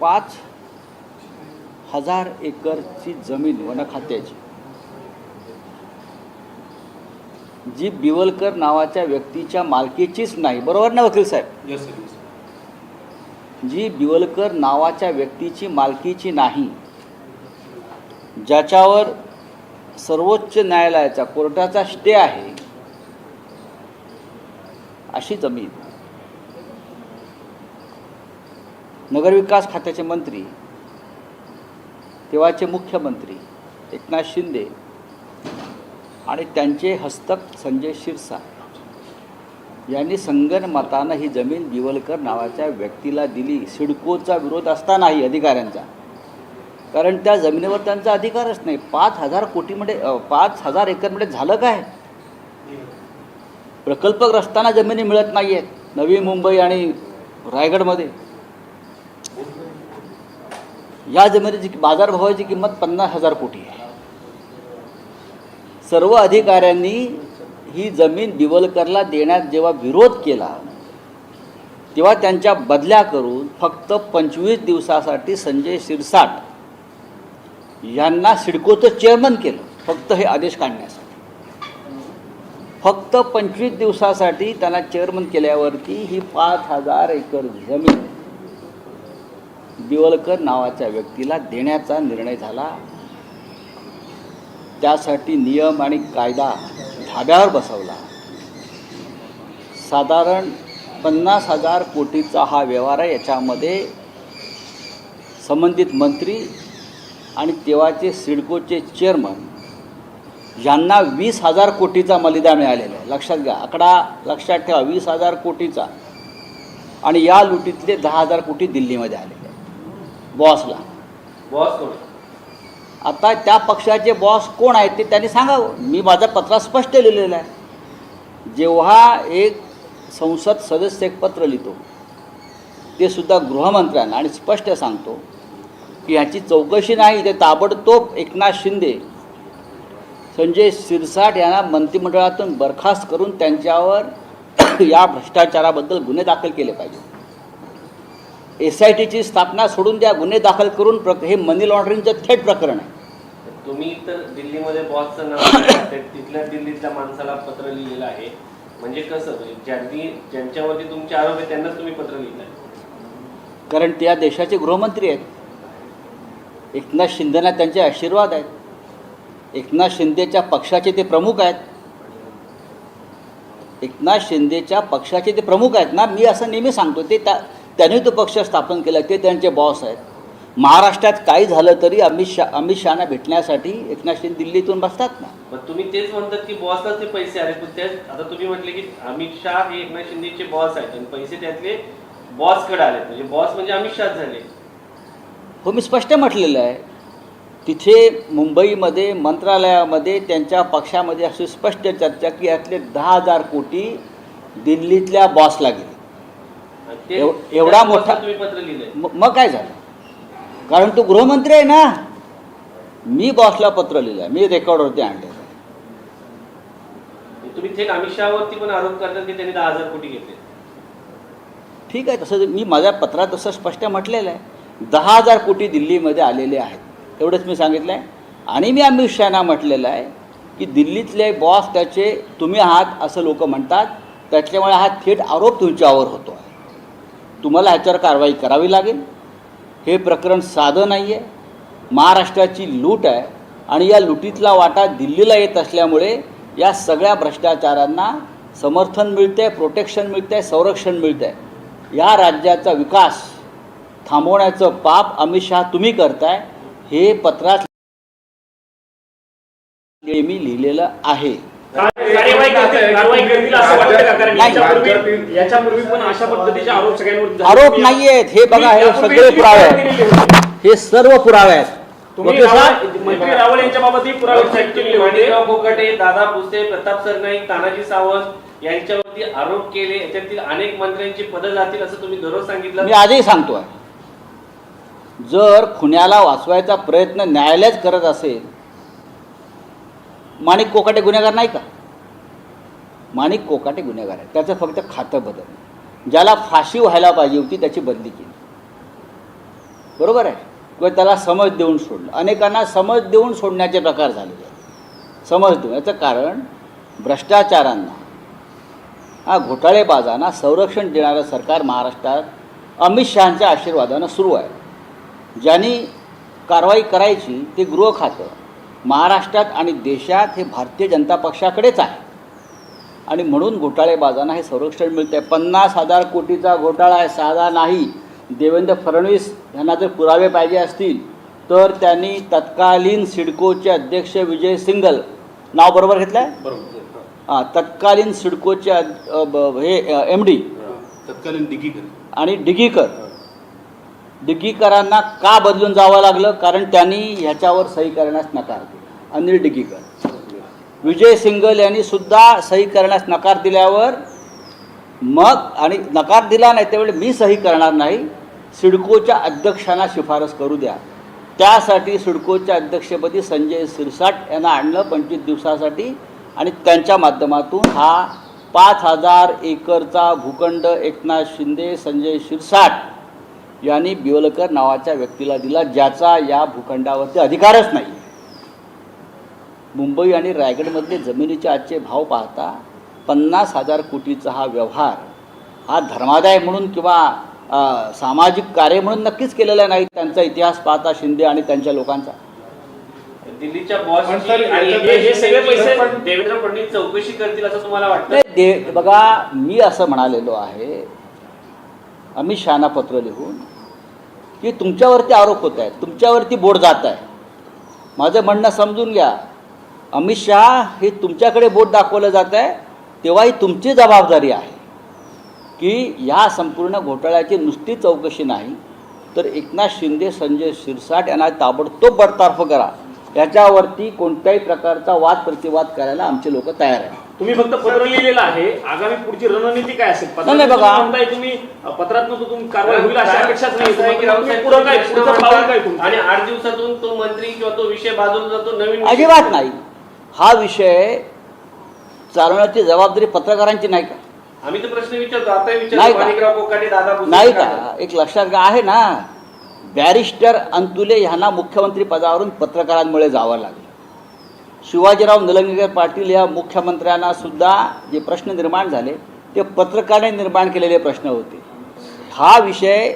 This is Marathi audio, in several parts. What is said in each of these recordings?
पाच हजार एकरची जमीन वन खात्याची जी बिवलकर नावाच्या व्यक्तीच्या मालकीचीच नाही. बरोबर ना वकील साहेब? जी बिवलकर नावाच्या व्यक्तीची मालकीची नाही ज्याच्यावर सर्वोच्च न्यायालयाचा कोर्टाचा स्टे आहे अशी जमीन नगरविकास खात्याचे मंत्री तेव्हाचे मुख्यमंत्री एकनाथ शिंदे आणि त्यांचे हस्तक संजय शिरसाट यांनी संगनमतानं ही जमीन दिवलकर नावाच्या व्यक्तीला दिली. सिडकोचा विरोध असतानाही अधिकाऱ्यांचा. कारण त्या जमिनीवर त्यांचा अधिकारच नाही. पाच हजार कोटीमध्ये पाच हजार एकरमध्ये झालं काय? प्रकल्पग्रस्तांना जमिनी मिळत नाही आहेत नवी मुंबई आणि रायगडमध्ये. या जमिनीची बाजारभावाची किंमत पन्नास हजार कोटी आहे. सर्व अधिकाऱ्यांनी ही जमीन दिवलकरला देण्यात जेव्हा विरोध केला तेव्हा त्यांच्या बदल्या करून फक्त पंचवीस दिवसासाठी संजय शिरसाट यांना सिडकोचं चेअरमन केलं फक्त हे आदेश काढण्यासाठी. फक्त पंचवीस दिवसासाठी त्यांना चेअरमन केल्यावरती ही पाच हजार एकर जमीन दिवलकर नावाच्या व्यक्तीला देण्याचा निर्णय झाला. त्यासाठी नियम आणि कायदा धाब्यावर बसवला. साधारण पन्नास हजार कोटीचा हा व्यवहार आहे. याच्यामध्ये संबंधित मंत्री आणि तेव्हाचे सिडकोचे चेअरमन यांना वीस हजार कोटीचा मलिदा मिळालेला आहे. लक्षात घ्या आकडा लक्षात ठेवा वीस हजार कोटीचा. आणि या लुटीतले दहा हजार कोटी दिल्लीमध्ये आले. बॉसला बॉस कोण? आता त्या पक्षाचे बॉस कोण आहेत ते त्यांनी सांगावं. मी माझ्या पत्रात स्पष्ट लिहिलेलं आहे. जेव्हा एक संसद सदस्य एक पत्र लिहितो ते सुद्धा गृहमंत्र्यांना आणि स्पष्ट सांगतो की ह्याची चौकशी नाही ते ताबडतोब एकनाथ शिंदे संजय शिरसाट यांना मंत्रिमंडळातून बरखास्त करून त्यांच्यावर या भ्रष्टाचाराबद्दल गुन्हे दाखल केले पाहिजे. एस आय टीची स्थापना सोडून द्या गुन्हे दाखल करून प्रक हे मनी लॉन्ड्रिंगचं थेट प्रकरण आहे. तुम्ही तर दिल्लीमध्ये बॉसचं नाव तिथल्या दिल्लीतल्या माणसाला पत्र लिहिलेलं आहे. म्हणजे कसं म्हणजे ज्यांनी ज्यांच्यावरती तुमचे आरोप आहे त्यांनाच तुम्ही पत्र लिहिताय कारण ते या देशाचे गृहमंत्री आहेत. एकनाथ शिंदेना त्यांचे आशीर्वाद आहेत. एकनाथ शिंदेच्या पक्षाचे ते प्रमुख आहेत. एकनाथ शिंदेच्या पक्षाचे ते प्रमुख आहेत ना मी असं नेहमी सांगतो ते त्या त्यांनी तो पक्ष स्थापन केला ते त्यांचे बॉस आहेत. महाराष्ट्रात काही झालं तरी अमित शहा अमित शहाना भेटण्यासाठी एकनाथ शिंदे दिल्लीतून बसतात ना. मग तुम्ही तेच म्हणतात की बॉसलाच ते पैसे आले पण त्याच आता तुम्ही म्हटले की अमित शहा हे एकनाथ शिंदेचे बॉस आहेत आणि पैसे त्यातले बॉसकडे आले म्हणजे बॉस म्हणजे अमित शहा झाले. हो मी स्पष्ट म्हटलेलं आहे. तिथे मुंबईमध्ये मंत्रालयामध्ये त्यांच्या पक्षामध्ये अशी स्पष्ट चर्चा की यातले दहा हजार कोटी दिल्लीतल्या बॉसला गेले. ते- एव- एवढा मोठा- बॉसला तुम्ही पत्र लिहिलंय. म- मग काय झालं? कारण तो गृहमंत्री आहे ना. मी बॉसला पत्र लिहिलं मी रेकॉर्डवरती आणलेलं आहे. तुम्ही थेट अमित शहावरती पण आरोप करतात की त्यांनी दहा हजार कोटी घेतले. ठीक आहे तसं मी माझ्या पत्रात तसं स्पष्ट म्हटलेलं आहे. दहा हजार कोटी दिल्लीमध्ये आलेले आहेत. एवढंच मी सांगितलं आहे आणि मी अमित शहाना म्हटलेलं आहे की दिल्लीतले बॉस त्याचे तुम्ही आहात असं लोक म्हणतात. त्याच्यामुळे हा थेट आरोप तुमच्यावर होतो आहे तुम्हाला ह्याच्यावर कारवाई करावी लागेल. हे प्रकरण साधं नाही आहे महाराष्ट्राची लूट आहे आणि या लुटीतला वाटा दिल्लीला येत असल्यामुळे या सगळ्या भ्रष्टाचारांना समर्थन मिळतं आहे प्रोटेक्शन मिळतं आहे संरक्षण मिळतं आहे या राज्याचा विकास थांबवण्याचं पाप अमित शहा तुम्ही करताय हे पत्रात मी लिहिलेलं आहे. आरोप नाही आहेत हे बघा हे सगळे पुरावे आहेत. हे सर्व पुरावे आहेत. रावळ- मंत्री रावळ यांच्या बाबतही पुरावे दादा भुसे प्रताप सरनाईक तानाजी सावंत यांच्यावरती आरोप केले. याच्यातील अनेक मंत्र्यांची पदं जातील असं तुम्ही दररोज सांगितलं? मी आजही सांगतोय. जर खुन्याला वाचवायचा प्रयत्न न्यायालयच करत असेल माणिक कोकाटे गुन्हेगार नाही का? माणिक कोकाटे गुन्हेगार आहे. त्याचं फक्त खातं बदल. ज्याला फाशी व्हायला पाहिजे होती त्याची बदली केली. बरोबर आहे? किंवा त्याला समज देऊन सोडलं. अनेकांना समज देऊन सोडण्याचे प्रकार झालेले आहेत. समज देऊन. याचं कारण भ्रष्टाचारांना हा घोटाळेबाजांना संरक्षण देणारं सरकार महाराष्ट्रात अमित शहांच्या आशीर्वादानं सुरू आहे. ज्यांनी कारवाई करायची ते गृह खातं महाराष्ट्रात आणि देशात हे भारतीय जनता पक्षाकडेच आहे. आणि म्हणून घोटाळेबाजांना हे संरक्षण मिळतं आहे पन्नास हजार कोटीचा घोटाळा आहे साधा नाही. देवेंद्र फडणवीस यांना जर पुरावे पाहिजे असतील तर त्यांनी तत्कालीन सिडकोचे अध्यक्ष विजय सिंगल नाव बरोबर घेतलं आहे बरोबर. हां तत्कालीन सिडकोचे हे एम डी तत्कालीन डिगी कर आणि डिगीकर. डिग्गीकरांना का बदलून जावं लागलं? कारण त्यांनी ह्याच्यावर सही करण्यास नकार दिला. अनिल डिग्गीकर. विजय सिंगल यांनी सुद्धा सही करण्यास नकार दिल्यावर मग आणि नकार दिला नाही त्यावेळी मी सही करणार नाही सिडकोच्या अध्यक्षांना शिफारस करू द्या. त्यासाठी सिडकोच्या अध्यक्षपदी संजय सिरसाट यांना आणलं पंचवीस दिवसासाठी आणि त्यांच्या माध्यमातून हा पाच हजार एकरचा भूखंड एकनाथ शिंदे संजय शिरसाट यांनी बिवलकर नावाच्या व्यक्तीला दिला ज्याचा या भूखंडावरती अधिकारच नाही. मुंबई आणि रायगडमधले जमिनीचे आजचे भाव पाहता पन्नास हजार कोटीचा हा व्यवहार हा धर्मादाय म्हणून किंवा सामाजिक कार्य म्हणून नक्कीच केलेला नाही त्यांचा इतिहास पाहता शिंदे आणि त्यांच्या लोकांचा. दिल्लीच्या पण बॉसची सर, आणि याच्यात हे- सगळे पैसे पण- देवेंद्र फडणवीस चौकशी करतील असं तुम्हाला वाटतं? नाही, दे बघा मी असं म्हणालेलो आहे अमित शहाना पत्र लिहून की तुमच्यावरती आरोप होत आहेत तुमच्यावरती बोट जात आहे. माझं म्हणणं समजून घ्या. अमित शहा हे तुमच्याकडे बोट दाखवलं जात आहे तेव्हा ही तुमची जबाबदारी आहे. की या संपूर्ण घोटाळ्याची नुसती चौकशी नाही तर एकनाथ शिंदे संजय शिरसाट यांना ताबडतोब बडतर्फ करा. याच्यावरती कोणत्याही प्रकारचा वाद प्रतिवाद करायला आमचे लोक तयार आहेत. तुम्ही फक्त पत्र लिहिलेलं आहे. आगामी पुढची रणनीती काय असेल? नाही, नाही, बघा. म्हणताय तुम्ही पत्रात तुम्ही कारवाई होईल अशी अपेक्षाच नाही. पुढं काय प्रश्न पुढचं पाऊल मांडतात काय तुमचं? आणि आठ दिवसातून तो मंत्री किंवा तो विषय बाजूला जातो नवीन विषय- अजिबात नाही. हा विषय चालवण्याची जबाबदारी पत्रकारांची नाही का? आम्ही तर प्रश्न विचारतो आता नाही विचारतो का? माणिकराव कोकाटे दादा भुसे नाही काय? का? एक लक्षात घ्या आहे ना. बॅरिस्टर अंतुले ह्यांना मुख्यमंत्री पदावरून पत्रकारांमुळे जावं लागलं. शिवाजीराव निलंगेकर पाटील या मुख्यमंत्र्यांना सुद्धा जे प्रश्न निर्माण झाले ते पत्रकाराने निर्माण केलेले प्रश्न होते. हा विषय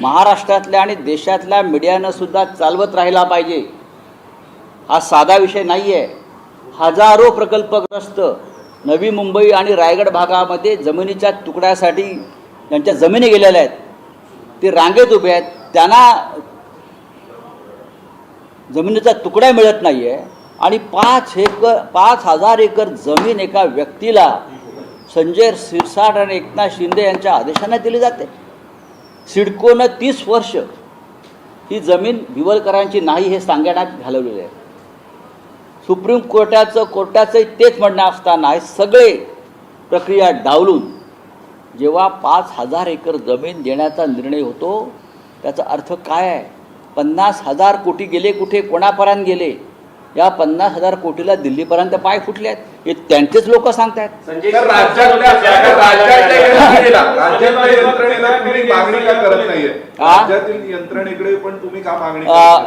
महाराष्ट्रातल्या आणि देशातल्या मीडियानं सुद्धा चालवत राहिला पाहिजे. हा साधा विषय नाही आहे हजारो प्रकल्पग्रस्त नवी मुंबई आणि रायगड भागामध्ये जमिनीच्या तुकड्यासाठी ज्यांच्या जमिनी गेलेल्या आहेत ते रांगेत उभे आहेत. त्यांना जमिनीचा तुकडा मिळत नाही आहे आणि पाच एकर पाच हजार एकर जमीन एका व्यक्तीला संजय सिरसाट आणि एकनाथ शिंदे यांच्या आदेशाने दिली जाते. सिडकोनं तीस वर्ष ही जमीन भिवलकरांची नाही हे सांगण्यात घालवलेलं आहे. सुप्रीम कोर्टाचं कोर्टाचं तेच म्हणणं असताना हे सगळे प्रक्रिया डावलून जेव्हा पाच हजार एकर जमीन देण्याचा निर्णय होतो त्याचा अर्थ काय आहे? पन्नास हजार कोटी गेले कुठे? कोणापर्यंत गेले? या पन्नास हजार कोटीला दिल्लीपर्यंत पाय फुटले आहेत. हे त्यांचेच लोक सांगतायत.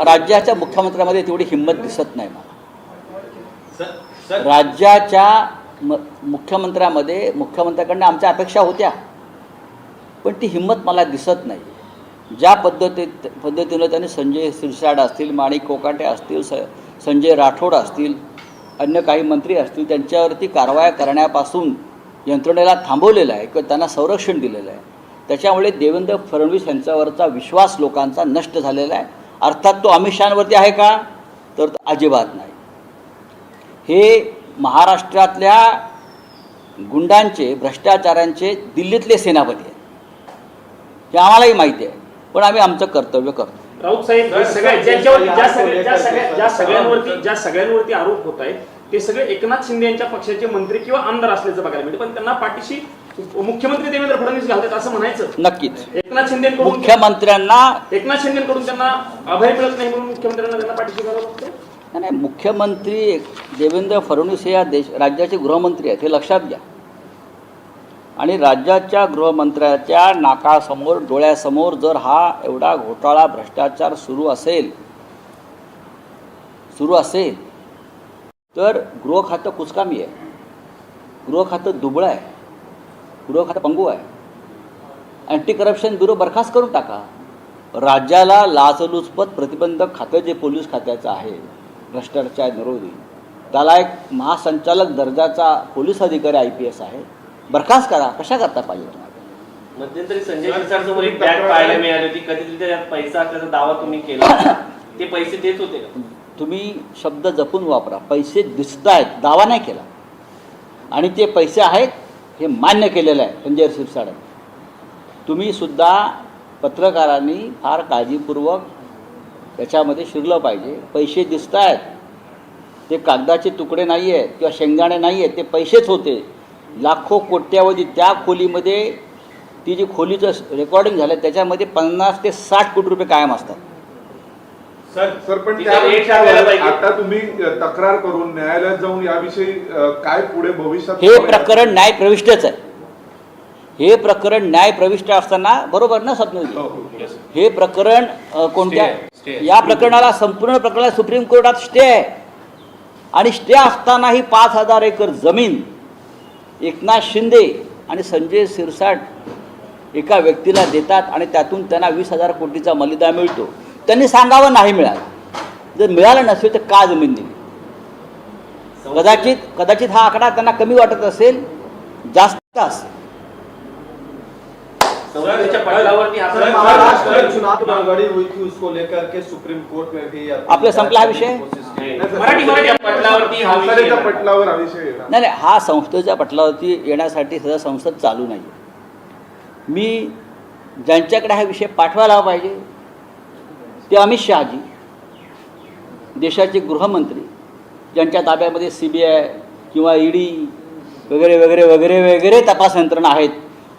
राज्याच्या मुख्यमंत्र्यामध्ये तेवढी हिंमत दिसत नाही मला. राज्याच्या मुख्यमंत्र्यामध्ये मुख्यमंत्र्याकडनं आमच्या अपेक्षा होत्या. पण ती हिंमत मला दिसत नाही. ज्या पद्धतीत पद्धतीनं त्यांनी संजय सिरसाड असतील माणिक कोकाटे असतील स संजय राठोड असतील अन्य काही मंत्री असतील त्यांच्यावरती कारवाया करण्यापासून यंत्रणेला थांबवलेलं आहे किंवा त्यांना संरक्षण दिलेलं आहे. त्याच्यामुळे देवेंद्र फडणवीस यांच्यावरचा विश्वास लोकांचा नष्ट झालेला आहे. अर्थात तो अमित शहावरती आहे का? तर तो अजिबात नाही. हे महाराष्ट्रातल्या गुंडांचे भ्रष्टाचारांचे दिल्लीतले सेनापती आहेत. हे आम्हालाही माहिती आहे पण आम्ही आमचं कर्तव्य करतो. राऊत साहेब हे सगळ्या ज्या या सगळ्या ज्या सगळ्या ज्या सर, सगळ्यांवरती. ज्या सगळ्यांवरती आरोप होत आहेत ते सगळे एकनाथ शिंदे यांच्या पक्षाचे मंत्री किंवा आमदार असल्याचं बघायला मिळते. पण त्यांना पाठीशी मुख्यमंत्री देवेंद्र फडणवीस घालतात असं म्हणायचं. नक्कीच. एकनाथ शिंदेकडून मुख्यमंत्र्यांना एकनाथ शिंदेकडून त्यांना अभय मिळत नाही म्हणून मुख्यमंत्र्यांना त्यांना पाठीशी घालावं लागतं? नाही मुख्यमंत्री देवेंद्र फडणवीस हे या देश राज्याचे गृहमंत्री आहेत हे लक्षात घ्या. आणि राज्याच्या गृहमंत्र्याच्या नाकासमोर डोळ्यासमोर जर हा एवढा घोटाळा भ्रष्टाचार सुरू असेल सुरू असेल तर गृह खातं कुचकामी आहे. गृह खातं दुबळं आहे. गृह खातं पंगू आहे. अँटी करप्शन ब्युरो बरखास्त करून टाका. राज्याला लाचलुचपत प्रतिबंधक खातं जे पोलीस खात्याचं आहे भ्रष्टाचार निरोधी. त्याला एक महासंचालक दर्जाचा पोलीस अधिकारी आय पी एस आहे. बरखास्त करा. कशा करता पाहिजे तुम्हाला? मध्यंतरी संजय शिरसाटसमोर एक बॅग पाहायला मिळाली होती. कधीतरी त्यात पैसा असल्याचा दावा तुम्ही केला ते पैसे देत होते का? तुम्ही शब्द जपून वापरा. पैसे दिसत आहेत दावा नाही केला. आणि ते पैसे आहेत हे मान्य केलेलं आहे संजय शिरसाट. तुम्ही सुद्धा पत्रकारांनी फार काळजीपूर्वक त्याच्यामध्ये शिरलं पाहिजे. पैसे दिसत आहेत ते कागदाचे तुकडे नाही आहेत किंवा शेंगदाणे नाही आहेत ते पैसेच होते. लाखो कोट्यावधी त्या खोलीमध्ये ती जी खोलीचं रेकॉर्डिंग झालं त्याच्यामध्ये पन्नास ते साठ कोटी रुपये कायम असतात सर सर पण सांगायला पाहिजे. आता तुम्ही तक्रार करून न्यायालयात जाऊन याविषयी अ, काय पुढे भविष्यात हे प्रकरण न्याय प्रविष्टच आहे हे प्रकरण न्याय प्रविष्ट असताना बरोबर ना हो, स्वप्नजी हो. हे प्रकरण अ, कोणत्या Stay आहे, stay आहे. या प्रकरणाला संपूर्ण प्रकरणाला सुप्रीम कोर्टात स्टे आहे आणि स्टे असतानाही पाच हजार एकर जमीन एकनाथ शिंदे आणि संजय सिरसाट एका व्यक्तीला देतात आणि त्यातून त्यांना वीस हजार कोटीचा मलिदा मिळतो. त्यांनी सांगावं नाही मिळालं. जर मिळालं नसेल तर का जमीन दिली? कदाचित कदाचित हा आकडा त्यांना कमी वाटत असेल जास्त असेल संसदेच्या पटलावरती सर, आपण महाराष्ट्र में चुनाव की गड़बड़ी हुई थी उसको लेकर के सुप्रीम कोर्ट में भी आपला संपला हा विषय? नाही. हा. पटलावर हा विषय नाही नाही हा संस्थेच्या पटलावरती येण्यासाठी सध्या संसद चालू नाही मी ज्यांच्याकडे हा विषय पाठवायला हवा पाहिजे ते अमित शहाजी देशाचे गृहमंत्री ज्यांच्या ताब्यामध्ये सी बी आय किंवा ईडी वगैरे वगैरे वगैरे वगैरे तपास यंत्रणा आहेत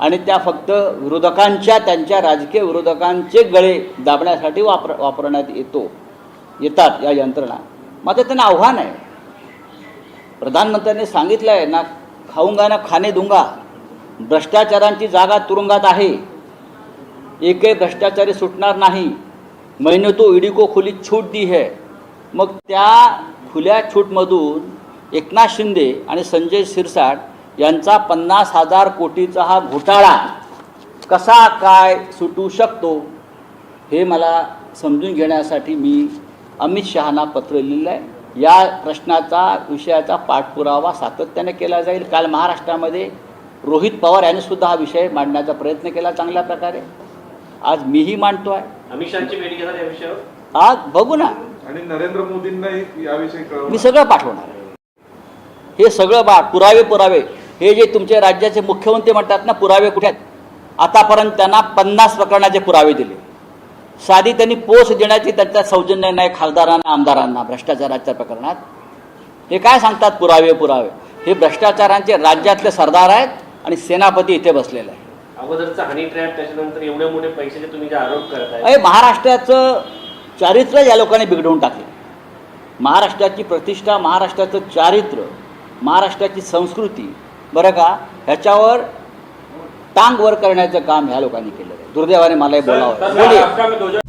आणि त्या फक्त विरोधकांच्या त्यांच्या राजकीय विरोधकांचे गळे दाबण्यासाठी वापर वापरण्यात येतो येतात या यंत्रणा. मात्र त्यांना आव्हान आहे. प्रधानमंत्र्यांनी सांगितलं आहे ना खाऊंगा ना खाणे दुंगा भ्रष्टाचारांची जागा तुरुंगात आहे. एकही भ्रष्टाचारी सुटणार नाही. महिने तो ईडी को खुली छूट दी है. मग त्या खुल्या छूटमधून एकनाथ शिंदे आणि संजय शिरसाट यांचा पन्नास हजार कोटीचा हा घोटाळा कसा काय सुटू शकतो हे मला समजून घेण्यासाठी मी अमित शहाना पत्र लिहिलं आहे. या प्रश्नाचा विषयाचा पाठपुरावा सातत्याने केला जाईल. काल महाराष्ट्रामध्ये रोहित पवार यांनी सुद्धा हा विषय मांडण्याचा प्रयत्न केला चांगल्या प्रकारे. आज मीही मांडतो आहे. अमित शहाची भेट घेणार या विषयावर? आज बघू ना. आणि नरेंद्र मोदींनाही याविषयी मी सगळं पाठवणार हे सगळं बा पुरावे पुरावे. हे जे तुमचे राज्याचे मुख्यमंत्री म्हणतात ना पुरावे कुठे आहेत? आतापर्यंत त्यांना पन्नास प्रकरणाचे पुरावे दिले. साधी त्यांनी पोच देण्याची त्यांचा सौजन्य नाही खासदारांना आमदारांना भ्रष्टाचाराच्या प्रकरणात. हे काय सांगतात पुरावे पुरावे? हे भ्रष्टाचारांचे राज्यातले सरदार आहेत आणि सेनापती इथे बसलेले आहे अरे महाराष्ट्राचं चारित्र्य या लोकांनी बिघडवून टाकले. महाराष्ट्राची प्रतिष्ठा महाराष्ट्राचं चारित्र्य महाराष्ट्राची संस्कृती बरं का? ह्याच्यावर टांग वर करण्याचं काम ह्या लोकांनी केलं आहे. दुर्दैवाने मलाही बोलावं.